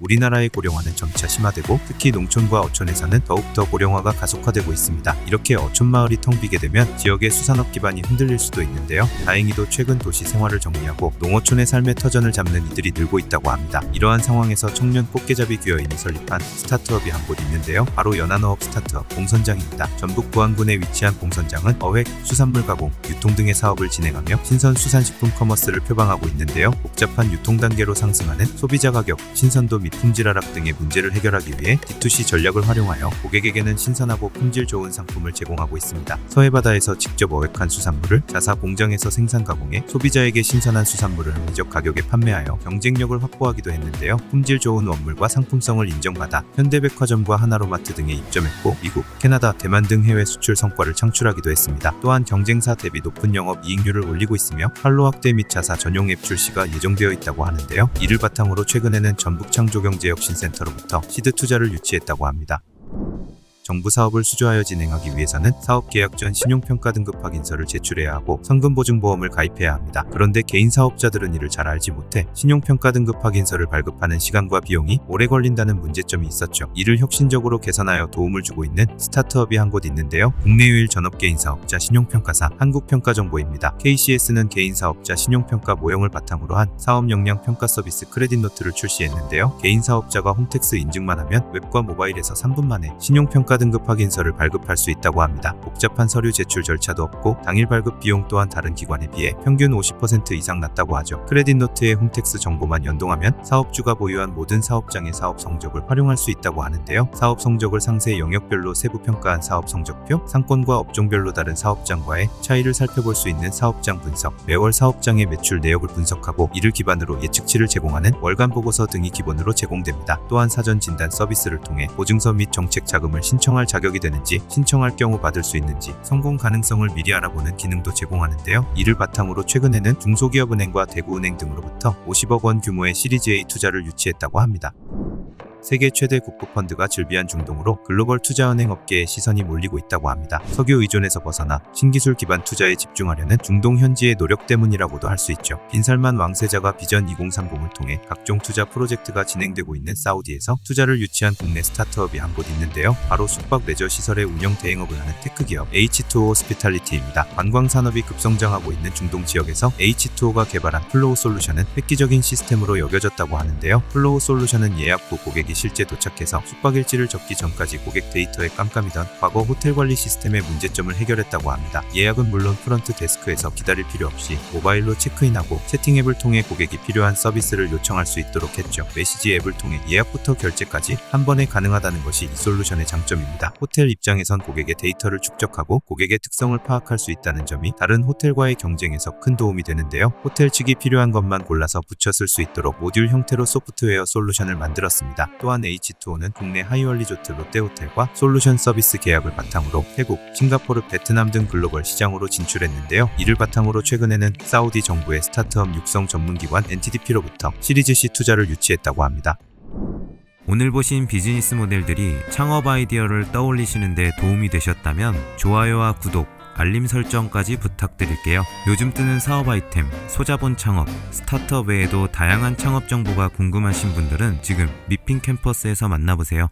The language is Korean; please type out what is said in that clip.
우리나라의 고령화는 점차 심화되고 특히 농촌과 어촌에서는 더욱더 고령화가 가속화되고 있습니다. 이렇게 어촌 마을이 텅 비게 되면 지역의 수산업 기반이 흔들릴 수도 있는데요. 다행히도 최근 도시 생활을 정리하고 농어촌의 삶의 터전을 잡는 이들이 늘고 있다고 합니다. 이러한 상황에서 청년 꽃게잡이 귀여인이 설립한 스타트업이 한 곳 있는데요. 바로 연안어업 스타트업 봉선장입니다. 전북 부안군에 위치한 봉선장은 어획, 수산물 가공, 유통 등의 사업을 진행하며 신선 수산식품 커머스를 표방하고 있는데요. 복잡한 유통 단계로 상승하는 소비자 가격, 신선도 및 품질 하락 등의 문제를 해결하기 위해 D2C 전략을 활용하여 고객에게는 신선하고 품질 좋은 상품을 제공하고 있습니다. 서해바다에서 직접 어획한 수산물을 자사 공장에서 생산 가공해 소비자에게 신선한 수산물을 합리적 가격에 판매하여 경쟁력을 확보하기도 했는데요. 품질 좋은 원물과 상품성을 인정받아 현대백화점과 하나로마트 등에 입점했고 미국, 캐나다, 대만 등 해외 수출 성과를 창출하기도 했습니다. 또한 경쟁사 대비 높은 영업 이익률을 올리고 있으며 판로 확대 및 자사 전용 앱 출시가 예정되어 있다고 하는데요. 이를 바탕으로 최근에는 전북 창조 경제혁신센터로부터 시드 투자를 유치했다고 합니다. 정부 사업을 수주하여 진행하기 위해서는 사업 계약 전 신용평가 등급 확인서를 제출해야 하고 성금보증보험을 가입해야 합니다. 그런데 개인 사업자들은 이를 잘 알지 못해 신용평가 등급 확인서를 발급하는 시간과 비용이 오래 걸린다는 문제점이 있었죠. 이를 혁신적으로 개선하여 도움을 주고 있는 스타트업이 한 곳 있는데요. 국내 유일 전업 개인 사업자 신용평가사 한국평가정보입니다. KCS는 개인 사업자 신용평가 모형을 바탕으로 한 사업 역량 평가 서비스 크레딧 노트를 출시했는데요. 개인 사업자가 홈택스 인증만 하면 웹과 모바일에서 3분 만에 신용평가 등급 확인서를 발급할 수 있다고 합니다. 복잡한 서류 제출 절차도 없고 당일 발급 비용 또한 다른 기관에 비해 평균 50% 이상 낮다고 하죠. 크레딧 노트에 홈택스 정보만 연동하면 사업주가 보유한 모든 사업장의 사업 성적을 활용할 수 있다고 하는데요. 사업 성적을 상세 영역별로 세부 평가한 사업 성적표, 상권과 업종별로 다른 사업장과의 차이를 살펴볼 수 있는 사업장 분석, 매월 사업장의 매출 내역을 분석하고 이를 기반으로 예측치를 제공하는 월간 보고서 등이 기본으로 제공됩니다. 또한 사전 진단 서비스를 통해 보증서 및 정책 자금을 신청 할 자격이 되는지, 신청할 경우 받을 수 있는지, 성공 가능성을 미리 알아보는 기능도 제공하는데요. 이를 바탕으로 최근에는 중소기업은행과 대구은행 등으로부터 50억 원 규모의 시리즈 A 투자를 유치했다고 합니다. 세계 최대 국부펀드가 즐비한 중동으로 글로벌 투자은행 업계에 시선이 몰리고 있다고 합니다. 석유 의존에서 벗어나 신기술 기반 투자에 집중하려는 중동 현지의 노력 때문이라고도 할 수 있죠. 빈살만 왕세자가 비전 2030을 통해 각종 투자 프로젝트가 진행되고 있는 사우디에서 투자를 유치한 국내 스타트업이 한 곳 있는데요. 바로 숙박 레저 시설의 운영 대행업을 하는 테크 기업 H2O 스피탈리티입니다. 관광 산업이 급성장하고 있는 중동 지역에서 H2O가 개발한 플로우 솔루션은 획기적인 시스템으로 여겨졌다고 하는데요. 플로우 솔루션은 예약 후 고객이 실제 도착해서 숙박 일지를 적기 전까지 고객 데이터에 깜깜이던 과거 호텔 관리 시스템의 문제점을 해결했다고 합니다. 예약은 물론 프런트 데스크에서 기다릴 필요 없이 모바일로 체크인하고 채팅 앱을 통해 고객이 필요한 서비스를 요청할 수 있도록 했죠. 메시지 앱을 통해 예약부터 결제까지 한 번에 가능하다는 것이 이 솔루션의 장점입니다. 호텔 입장에선 고객의 데이터를 축적하고 고객의 특성을 파악할 수 있다는 점이 다른 호텔과의 경쟁에서 큰 도움이 되는데요. 호텔 측이 필요한 것만 골라서 붙여 쓸 수 있도록 모듈 형태로 소프트웨어 솔루션을 만들었습니다. 또한 H2O는 국내 하이월 리조트 롯데호텔과 솔루션 서비스 계약을 바탕으로 태국, 싱가포르, 베트남 등 글로벌 시장으로 진출했는데요. 이를 바탕으로 최근에는 사우디 정부의 스타트업 육성 전문기관 NTDP로부터 시리즈 C 투자를 유치했다고 합니다. 오늘 보신 비즈니스 모델들이 창업 아이디어를 떠올리시는데 도움이 되셨다면 좋아요와 구독, 알림 설정까지 부탁드릴게요. 요즘 뜨는 사업 아이템, 소자본 창업, 스타트업 외에도 다양한 창업 정보가 궁금하신 분들은 지금 미핑 캠퍼스에서 만나보세요.